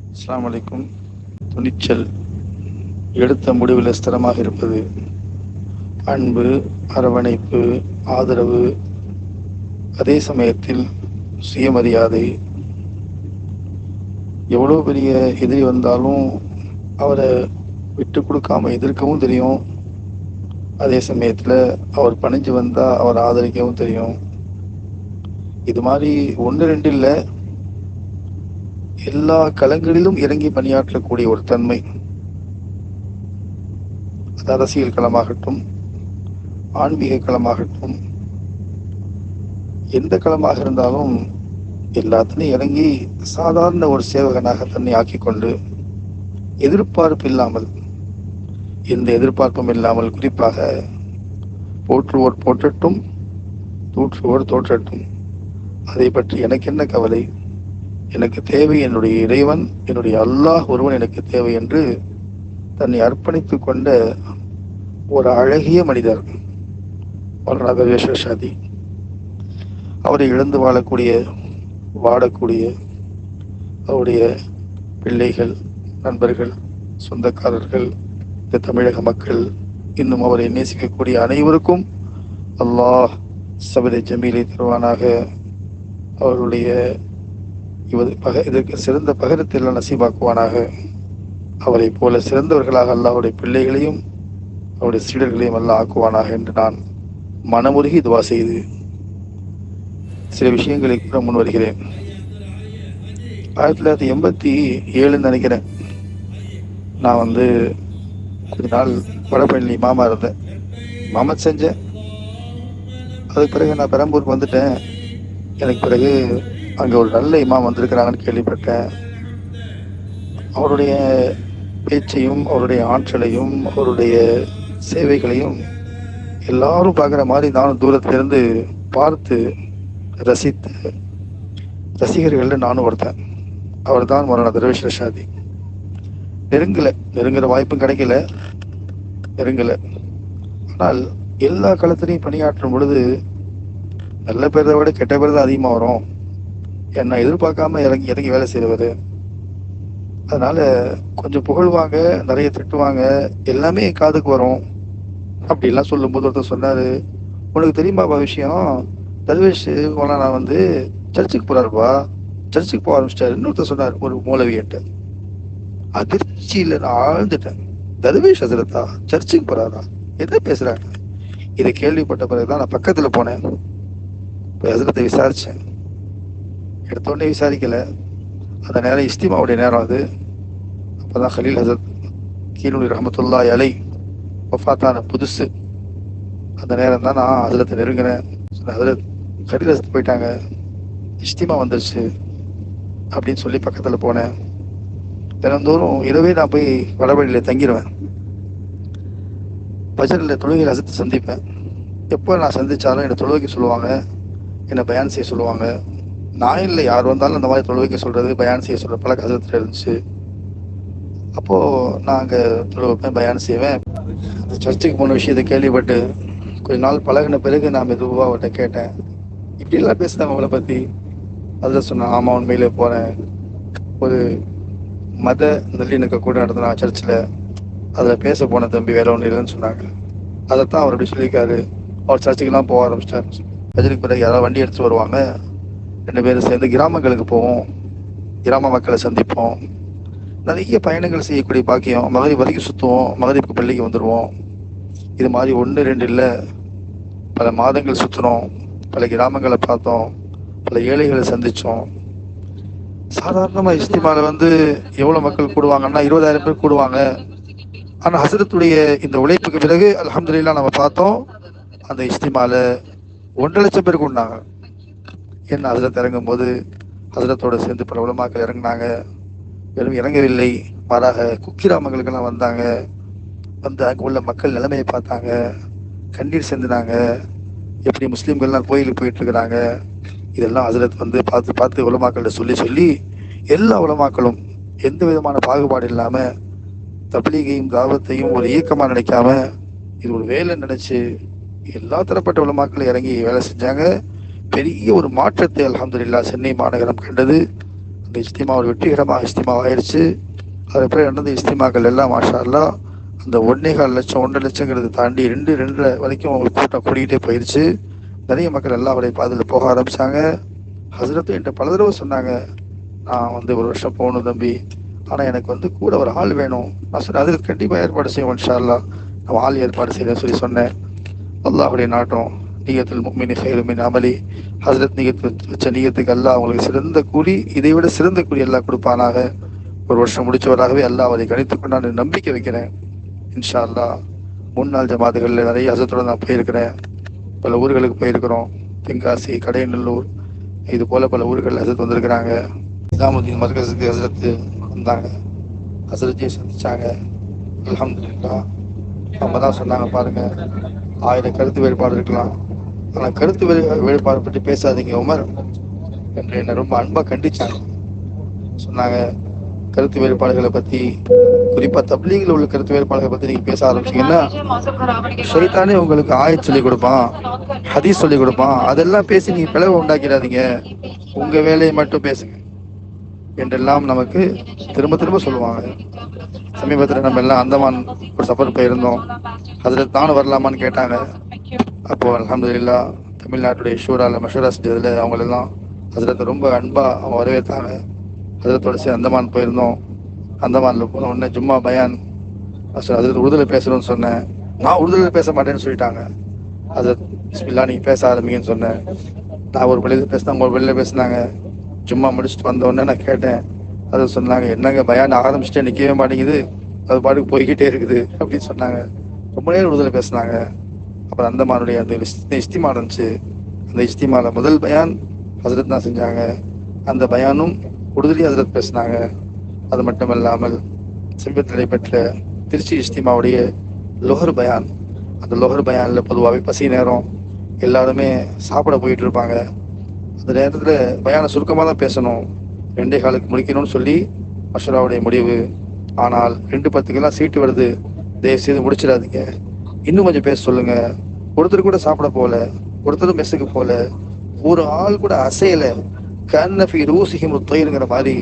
அஸ்லாம் வலைக்கும் துணிச்சல் எடுத்த முடிவில் ஸ்திரமாக இருப்பது அன்பு அரவணைப்பு ஆதரவு அதே சமயத்தில் சுயமரியாதை. எவ்வளோ பெரிய எதிரி வந்தாலும் அவரை விட்டு கொடுக்காம எதிர்க்கவும் தெரியும். அதே சமயத்தில் அவர் பணிஞ்சு வந்தால் அவர் ஆதரிக்கவும் தெரியும். இது மாதிரி ஒன்று ரெண்டு இல்லை. எல்லா களங்களிலும் இறங்கி பணியாற்றக்கூடிய ஒரு தன்மை. அது அரசியல் களமாகட்டும் ஆன்மீக களமாகட்டும் எந்த களமாக இருந்தாலும் எல்லாத்திலையும் இறங்கி சாதாரண ஒரு சேவகனாக தன்னை ஆக்கிக்கொண்டு எதிர்பார்ப்பு இல்லாமல் எந்த எதிர்பார்ப்பும் இல்லாமல் குறிப்பாக போற்றுவோர் போற்றட்டும் தூற்றுவோர் தோற்றட்டும். அதை பற்றி எனக்கு என்ன கவலை? எனக்கு தேவை என்னுடைய இறைவன் என்னுடைய அல்லாஹ் ஒருவன் எனக்கு தேவை என்று தன்னை அர்ப்பணித்து கொண்ட ஒரு அழகிய மனிதர் ஷாதி. அவரை இழந்து வாழக்கூடிய வாடக்கூடிய அவருடைய பிள்ளைகள் நண்பர்கள் சொந்தக்காரர்கள் இந்த தமிழக மக்கள் இன்னும் அவரை நேசிக்கக்கூடிய அனைவருக்கும் அல்லாஹ் சபதை ஜமீலை தருவானாக. அவருடைய இவது பக இதற்கு சிறந்த பகரத்தில் நசீபாக்குவானாக. அவரை போல சிறந்தவர்களாக அல்லாஹுடைய பிள்ளைகளையும் அவருடைய சீடர்களையும் அல்ல ஆக்குவானாக என்று நான் மனமுருகி துவா செய்து சில விஷயங்களை கூட முன் வருகிறேன் ஆயிரத்தி தொள்ளாயிரத்தி எண்பத்தி ஏழுன்னு நினைக்கிறேன். நான் வந்து கொஞ்ச நாள் வடபழனி மாமா இருந்தேன். மாமா செஞ்சேன். அதுக்கு பிறகு நான் பெரம்பூருக்கு வந்துட்டேன். எனக்கு பிறகு அங்கே ஒரு நல்ல இமாம் வந்திருக்கிறாங்கன்னு கேள்விப்பட்டேன். அவருடைய பேச்சையும் அவருடைய ஆற்றலையும் அவருடைய சேவைகளையும் எல்லாரும் பார்க்குற மாதிரி நானும் தூரத்திலிருந்து பார்த்து ரசித்து ரசிகர்களில் நானும் ஒருத்தன். அவர் தான் மரண தர்வேஷ் ரஷாதி. நெருங்கலை நெருங்குற வாய்ப்பும் கிடைக்கல. நெருங்கலை. ஆனால் எல்லா காலத்திலையும் பணியாற்றும் பொழுது நல்ல பேரை விட கெட்ட பேர் தான் அதிகமாக வரும். என்னை எதிர்பார்க்காம இறங்கி இறங்கி வேலை செய்வாரு அதனால கொஞ்சம் புகழ்வாங்க நிறைய திட்டுவாங்க எல்லாமே என் காதுக்கு வரும். அப்படிலாம் சொல்லும்போது ஒருத்தர் சொன்னாரு உனக்கு தெரியுமாப்பா விஷயம்? தர்வேஷ் மௌலானா வந்து சர்ச்சுக்கு போறாருப்பா சர்ச்சுக்கு போக ஆரம்பிச்சிட்டாரு. இன்னொருத்தர் சொன்னார் ஒரு மூலவியன்ட்டு. அதிர்ச்சியில நான் ஆழ்ந்துட்டேன். தர்வேஷ் ஹசரத்தா சர்ச்சுக்கு போறாரா? என்ன பேசுறாங்க இதை கேள்விப்பட்ட பிறகுதான் நான் பக்கத்துல போனேன். ஹசரத்தை விசாரிச்சேன். எடுத்தோடனே விசாரிக்கல. அந்த நேரம் இஸ்திமாவுடைய நேரம் அது. அப்போ தான் ஹலீல் ஹசத் கீழூரி ரஹமத்துல்லா அலை ஒஃபாத்தான புதுசு. அந்த நேரம் தான் நான் அதிலத்தை நெருங்கினேன். அதில் ஹலீல் ஹசத் போயிட்டாங்க. இஸ்திமா வந்துருச்சு. அப்படின்னு சொல்லி பக்கத்தில் போனேன். தினந்தோறும் இரவே நான் போய் வடவழியில் தங்கிடுவேன் பஜரில் தொழுகை ரசத்தை சந்திப்பேன். எப்போ நான் சந்திச்சாலும் என்னை தொழுகைக்கு சொல்லுவாங்க. என்னை பயான் செய்ய சொல்லுவாங்க. நான் இல்லை யார் வந்தாலும் அந்த மாதிரி தொழுவைக்க சொல்கிறது பயான் செய்ய சொல்கிற பல கசத்தில் இருந்துச்சு. அப்போது நான் அங்கே தொழுவைப்பேன் பயான் செய்வேன். அந்த சர்ச்சுக்கு போன விஷயத்தை கேள்விப்பட்டு கொஞ்ச நாள் பழகின பிறகு நான் மெதுவாக அவர்கிட்ட கேட்டேன். இப்படிலாம் பேசுனாங்க அவங்கள பற்றி அதில் சொன்னேன் ஆமாம் உண்மையிலே போகிறேன் ஒரு மத நல்லிணக்க கூட நடத்தினா சர்ச்சில் அதில் பேச போன தம்பி வேற ஒன்றும் இல்லைன்னு சொன்னாங்க. அதைத்தான் அவர் அப்படி சொல்லியிருக்காரு. அவர் சர்ச்சுக்கெல்லாம் போக ஆரம்பிச்சிட்டார் பஜனுக்கு பிறகு யாராவது வண்டி எடுத்து வருவாங்க. ரெண்டு பேரும் சேர்ந்து கிராமங்களுக்கு போவோம். கிராம மக்களை சந்திப்போம். நிறைய பயணங்கள் செய்யக்கூடிய பாக்கியம். மகரி வரைக்கும் சுற்றுவோம் மகரிப்புக்கு பள்ளிக்கு வந்துடுவோம் இது மாதிரி ஒன்று ரெண்டு இல்லை. பல மாதங்கள் சுற்றினோம் பல கிராமங்களை பார்த்தோம். பல ஏழைகளை சந்தித்தோம் சாதாரணமாக இஸ்திமாவில் வந்து எவ்வளோ மக்கள் கூடுவாங்கன்னா இருபதாயிரம் பேர் கூடுவாங்க. ஆனால் ஹசரத்துடைய இந்த உழைப்புக்கு பிறகு அலமதுல்லாம் நம்ம பார்த்தோம். அந்த இஸ்திமாவில் ஒன்றரை லட்சம் பேர் கூடினாங்க. ஏன் அதில் இறங்கும் போது ஹசரத்தோட சேர்ந்து பல உலமாக்கள் இறங்கினாங்க. வெறும் இறங்கவில்லை. மாறாக குக்கிராமங்களுக்கெல்லாம் வந்தாங்க. வந்து அங்கே உள்ள மக்கள் நிலைமையை பார்த்தாங்க. கண்ணீர் சேர்ந்துனாங்க எப்படி முஸ்லீம்கள்லாம் கோயிலுக்கு போயிட்டு இருக்கிறாங்க இதெல்லாம் ஹசரத் வந்து பார்த்து பார்த்து உலமாக்கள்கிட்ட சொல்லி சொல்லி எல்லா உலமாக்களும் எந்த விதமான பாகுபாடு இல்லாமல் தப்லீகையும் தாவத்தையும் ஒரு இயக்கமாக நினைக்காம இது ஒரு வேலை நினைச்சு எல்லா தரப்பட்ட உலமாக்களும் இறங்கி வேலை செஞ்சாங்க. பெரிய ஒரு மாற்றத்தை அலமதுல்லா சென்னை மாநகரம் கண்டது. அந்த இஸ்திமா ஒரு வெற்றிகரமாக இஸ்திமா ஆயிடுச்சு அதுக்கப்புறம் நடந்த இஸ்திமாக்கள் எல்லாம் மாஷால்லா அந்த ஒன்னே கால் லட்சம் ஒன்றரை லட்சங்கிறது தாண்டி ரெண்டு ரெண்டரை வரைக்கும் கூட்டம் கூடிக்கிட்டே போயிடுச்சு நிறைய மக்கள் எல்லாம் வரையும் பாதையில் போக ஆரம்பித்தாங்க ஹசரத்து என்கிட்ட பல தடவை சொன்னாங்க நான் வந்து ஒரு வருஷம் போகணும் தம்பி. ஆனால் எனக்கு வந்து கூட ஒரு ஆள் வேணும். நான் சொன்னேன் அதுக்கு கண்டிப்பாக ஏற்பாடு செய்வோம் இன்ஷா நான் ஆள் ஏற்பாடு செய்யணும்னு சொல்லி சொன்னேன். அல்லாஹுடைய நாட்டம். நீயத்தில் முக்மினி ஹைருமின் அமலி. ஹசரத் நீயத்து வச்ச நீயத்துக்கு அல்லாஹ் அவங்களுக்கு சிறந்த கூலி இதை விட சிறந்த கூலி எல்லாம் கொடுப்பானாக. ஒரு வருஷம் முடிச்சவராகவே அல்லாஹ் அவரை கணித்துக் நான் நம்பிக்கை வைக்கிறேன். இன்ஷா அல்லாஹ் முன்னாள் ஜமாத்துகளில் நிறைய ஹசரத்தோடு நான் போயிருக்கிறேன். பல ஊர்களுக்கு போயிருக்கிறோம். தென்காசி கடையநல்லூர் இது போல பல ஊர்களில் ஹசரத் வந்திருக்கிறாங்க. நிசாமுதீன் மர்கஸுக்கு ஹசரத் வந்தாங்க. ஹசரத்தையை சந்திச்சாங்க. அலமதுல்லா அவங்க தான் சொன்னாங்க பாருங்க ஆயிரம் கருத்து வேறுபாடு இருக்கலாம். ஆனால் கருத்து வெளி வேறுபாடு பற்றி பேசாதீங்க உமர் என்று என்னை ரொம்ப அன்பாக கண்டிச்சாங்க. சொன்னாங்க கருத்து வேறுபாடுகளை பத்தி குறிப்பா தப்லீகில் உள்ள கருத்து வேறுபாடுகளை பத்தி நீங்க பேச ஆரம்பிச்சீங்கன்னா ஷைத்தானே உங்களுக்கு ஆயத் சொல்லி கொடுப்பான் ஹதீஸ் சொல்லி கொடுப்பான் அதெல்லாம் பேசி நீங்க பிளவு உண்டாக்கிடாதீங்க. உங்க வேலையை மட்டும் பேசுங்க. என்றெல்லாம் நமக்கு திரும்ப திரும்ப சொல்லுவாங்க. சமீபத்தில் நம்ம எல்லாம் அந்தமான் ஒரு சஃபர் போயிருந்தோம். அதில் தானும் வரலாமான்னு கேட்டாங்க. அப்போது அலமதுல்லா தமிழ்நாட்டுடைய ஷூரால மஷூரா செஞ்சதில் அவங்களெல்லாம் அதில் ரொம்ப அன்பாக அவங்க வரவேற்றாங்க. அதில் தொடர்ச்சி அந்தமான் போயிருந்தோம். அந்தமானில் போன உடனே ஜும்மா பயான். அதில் உறுதியில் பேசணும்னு சொன்னேன். நான் உறுதலில் பேச மாட்டேன்னு சொல்லிட்டாங்க. அது பிஸ்மில்லா நீங்கள் பேச ஆரம்பிங்கன்னு சொன்னேன். நான் ஒரு வழியில் பேசினா அவங்க ஒரு வெளியில பேசினாங்க. சும்மா முடிச்சுட்டு வந்தோடனே நான் கேட்டேன். அது சொன்னாங்க என்னங்க பயான் ஆரம்பிச்சிட்டே நிற்கவே மாட்டேங்குது. அது பாட்டுக்கு போய்கிட்டே இருக்குது அப்படின்னு சொன்னாங்க. ரொம்ப நேரம் விடுதலை பேசினாங்க. அப்புறம் அந்தமானுடைய அந்த இஸ்திமா இருந்துச்சு. அந்த இஸ்திமாவில் முதல் பயான் ஹசரத் தான் செஞ்சாங்க. அந்த பயானும் உறுதியாக ஹசரத் பேசினாங்க. அது மட்டும் இல்லாமல் சமீபத்தில் நடைபெற்ற திருச்சி இஸ்திமாவுடைய லோஹர் பயான். அந்த லோஹர் பயானில் பொதுவாகவே பசி நேரம் எல்லாருமே சாப்பிட போயிட்டு இருப்பாங்க. அந்த நேரத்தில் பயான சுருக்கமாக தான் பேசணும். ரெண்டே காலுக்கு முடிக்கணும்னு சொல்லி மஷூராவுடைய முடிவு. ஆனால் ரெண்டு பத்துக்கெல்லாம் சீட்டு வருது. தயவு செய்து முடிச்சிடாதீங்க. இன்னும் கொஞ்சம் பேச சொல்லுங்க. ஒருத்தர் கூட சாப்பிட போல ஒருத்தரும் மெஸ்ஸுக்கு போல ஒரு ஆள் கூட அசையல. கண்ணஃபி ரூசிகம் தொயிலுங்கிற மாதிரி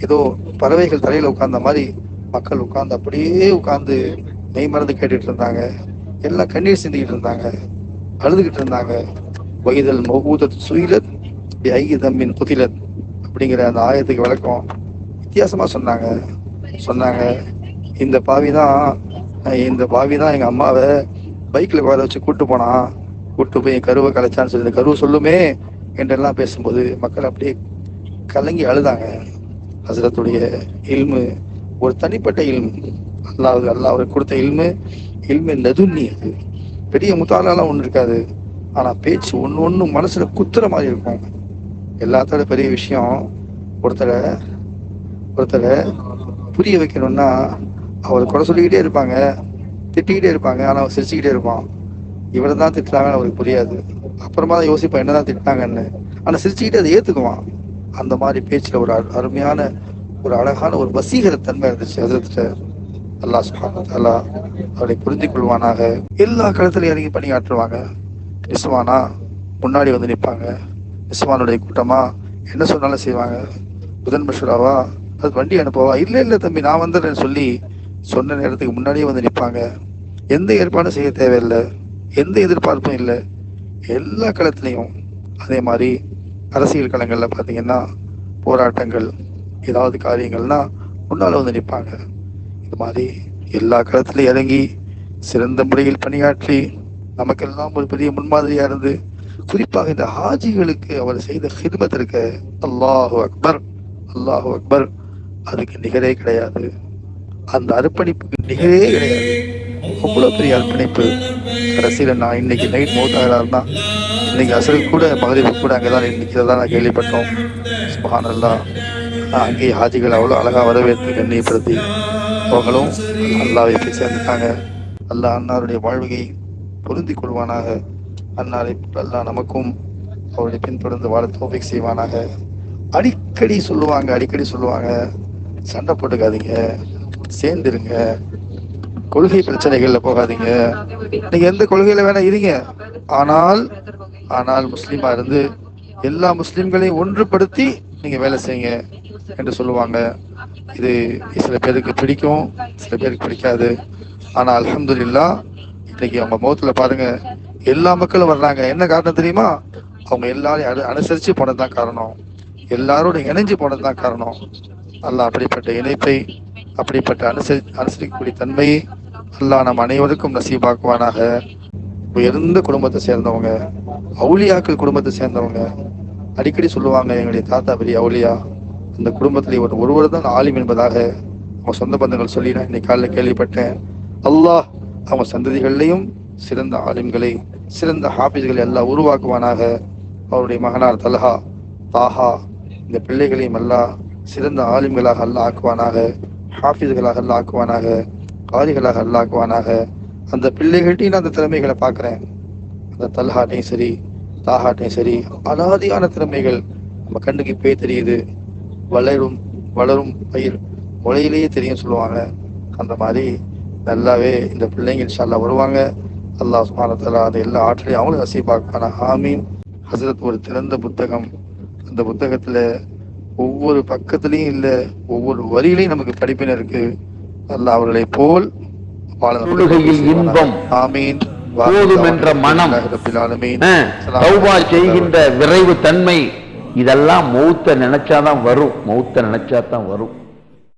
ஏதோ பறவைகள் தலையில உட்கார்ந்த மாதிரி மக்கள் உட்கார்ந்து அப்படியே உட்கார்ந்து மெய் மறந்து கேட்டுட்டு இருந்தாங்க. எல்லாம் கண்ணீர் சிந்திக்கிட்டு இருந்தாங்க. அழுதுகிட்டு இருந்தாங்க. வயதல் மௌபூதத் சுயிலத் ஐ தம்பின் குதிலன் அப்படிங்கிற அந்த ஆயத்துக்கு விளக்கம் வித்தியாசமாக சொன்னாங்க. சொன்னாங்க. இந்த பாவி தான் இந்த பாவி தான் எங்கள் அம்மாவை பைக்கில் வேற வச்சு கூட்டு போனான் கூட்டு போய் என் கருவை கலைச்சான்னு சொல்லி இந்த கருவை சொல்லுமே என்றெல்லாம் பேசும்போது மக்கள் அப்படியே கலங்கி அழுதாங்க. ஹசரத்துடைய இல்மு ஒரு தனிப்பட்ட இல்மு. அல்லாஹ் அல்லாஹ் அவருக்கு கொடுத்த இல்மு இல்மு நதுண்ணி அது. பெரிய முத்தாலெல்லாம் ஒன்று இருக்காது. ஆனால் பேச்சு ஒன்று ஒன்று மனசில் குத்துற மாதிரி இருக்கும். எல்லாத்தோட பெரிய விஷயம் ஒருத்தரை ஒருத்தரை புரிய வைக்கணும்னா அவர் குறை சொல்லிக்கிட்டே இருப்பாங்க திட்டிக்கிட்டே இருப்பாங்க ஆனால் அவர் சிரிச்சுக்கிட்டே இருப்பான். இவரை தான் திட்டுறாங்கன்னு அவருக்கு புரியாது. அப்புறமா தான் யோசிப்பான் என்னதான் திட்டினாங்கன்னு. ஆனால் சிரிச்சுக்கிட்டே அதை ஏற்றுக்குவான் அந்த மாதிரி பேச்சில் ஒரு அருமையான ஒரு அழகான ஒரு வசீகர தன்மை இருந்துச்சு அதில் அல்லாஹ் சுப்ஹானஹு வ அவரை புரிந்து கொள்வானாக. எல்லா களத்திலையும் இறங்கி பணியாற்றுவாங்க. நிஸ்வானா முன்னாடி வந்து நிற்பாங்க. நிஸ்வானுடைய கூட்டமா என்ன சொன்னாலும் செய்வாங்க? புதன் பஷுராவா அது வண்டி அனுப்பவா? இல்ல இல்ல தம்பி நான் வந்துடுறேன்னு சொல்லி சொன்ன நேரத்துக்கு முன்னாடியே வந்து நிற்பாங்க. எந்த ஏற்பாடும் செய்ய தேவையில்லை. எந்த எதிர்பார்ப்பும் இல்லை. எல்லா களத்திலையும் அதே மாதிரி அரசியல் களங்களில் பார்த்தீங்கன்னா போராட்டங்கள் ஏதாவது காரியங்கள்னா முன்னால் வந்து நிற்பாங்க. இது மாதிரி எல்லா களத்திலையும் இறங்கி சிறந்த முறையில் பணியாற்றி நமக்கெல்லாம் ஒரு பெரிய முன்மாதிரியாக இருந்து குறிப்பாக இந்த ஹாஜிகளுக்கு அவர் செய்த ஹிதமத் இருக்க அல்லாஹு அக்பர் அல்லாஹு அக்பர் அதுக்கு நிகரே கிடையாது. அந்த அர்ப்பணிப்புக்கு நிகரே கிடையாது. அவ்வளோ பெரிய அர்ப்பணிப்பு. கடைசியில் நான் இன்னைக்கு நைட் மௌத்தாகிறாருன்னா இன்னைக்கு அசல் கூட மகளிர் கூட அங்கே அங்கதான் தான் நான் கேள்விப்பட்டோம். சுபஹானல்லாஹ் அங்கேயே ஹாஜிகள் அவ்வளோ அழகாக வரவேற்று கண்ணியப்படுத்தி அவங்களும் அல்லாவை போய் சேர்ந்துட்டாங்க. அல்லாஹ் அன்னாருடைய வாழ்வையை பொருந்திக் கொள்வானாக. அந்நாளை அல்லாஹ் நமக்கும் அவருடைய பின்தொடர்ந்து வாழ தோபிக் செய்வானாக. அடிக்கடி சொல்லுவாங்க அடிக்கடி சொல்லுவாங்க. சண்டை போட்டுக்காதீங்க. சேர்ந்துருங்க. கொள்கை பிரச்சனைகள்ல போகாதீங்க. நீங்க எந்த கொள்கையில வேணா இருங்க. ஆனால் ஆனால் முஸ்லீமா இருந்து எல்லா முஸ்லீம்களையும் ஒன்றுபடுத்தி நீங்க வேலை செய்யுங்க என்று சொல்லுவாங்க. இது சில பேருக்கு பிடிக்கும் சில பேருக்கு பிடிக்காது. ஆனா அலமதுல்லா இன்னைக்கு அவங்க முகத்துல பாருங்க. எல்லா மக்களும் வர்றாங்க. என்ன காரணம் தெரியுமா? அவங்க எல்லாரையும் அனு- அனுசரிச்சு போனதுதான் காரணம். எல்லாரோட இணைஞ்சு போனதுதான் காரணம். அல்லாஹ் அப்படிப்பட்ட இணைப்பை அப்படிப்பட்ட அனுசரி அனுசரிக்கக்கூடிய தன்மையை அல்லாஹ் நம் அனைவருக்கும் நசீபாக்குவானாக. உயர்ந்த குடும்பத்தை சேர்ந்தவங்க அவுளியாக்கள் குடும்பத்தை சேர்ந்தவங்க அடிக்கடி சொல்லுவாங்க எங்களுடைய தாத்தா பெரிய அவுளியா. அந்த குடும்பத்திலே ஒரு ஒருவர் தான் ஆலிம் என்பதாக அவங்க சொந்த பந்தங்கள் சொல்லி நான் இன்னைக்கு காலையில் கேள்விப்பட்டேன். அல்லாஹ் அவங்க சந்ததிகள்லையும் சிறந்த ஆலிம்களை சிறந்த ஹாபிஸ்களை எல்லாம் உருவாக்குவானாக. அவருடைய மகனார் தல்ஹா தாஹா இந்த பிள்ளைகளையும் எல்லாம் சிறந்த ஆலிம்களாக அல்லாஹ் ஆக்குவானாக ஹாஃபிஸ்களாக அல்லாஹ் ஆக்குவானாக காரிகளாக அல்லா ஆக்குவானாக. அந்த பிள்ளைகள்ட்டையும் நான் அந்த திறமைகளை பார்க்குறேன். அந்த தல்ஹாட்டையும் சரி தாஹாட்டையும் சரி அலாதியான திறமைகள் நம்ம கண்ணுக்கு இப்பயே தெரியுது. வளரும் வளரும் பயிர் முளையிலேயே தெரியும் சொல்லுவாங்க. அந்த மாதிரி நல்லாவே இந்த பிள்ளைங்க இன்ஷால்லா வருவாங்க. அல்லாஹ் தஆலா அந்த எல்லா ஆற்றலையும் அவங்களும் நசீபாக்குவானா? ஆமீன். ஹசரத் ஒரு திறந்த புத்தகம். அந்த புத்தகத்துல ஒவ்வொரு பக்கத்துலயும் இல்ல ஒவ்வொரு வரியிலையும் நமக்கு படிப்பினை இருக்கு. அல்லாஹ் அவர்களை போல். இன்பம் ஆமீன். போதும் என்ற மனம். தௌபா செய்கின்ற விரைவு தன்மை இதெல்லாம் மௌத்த நினைச்சாதான் வரும். மௌத்த நினைச்சாதான் வரும்.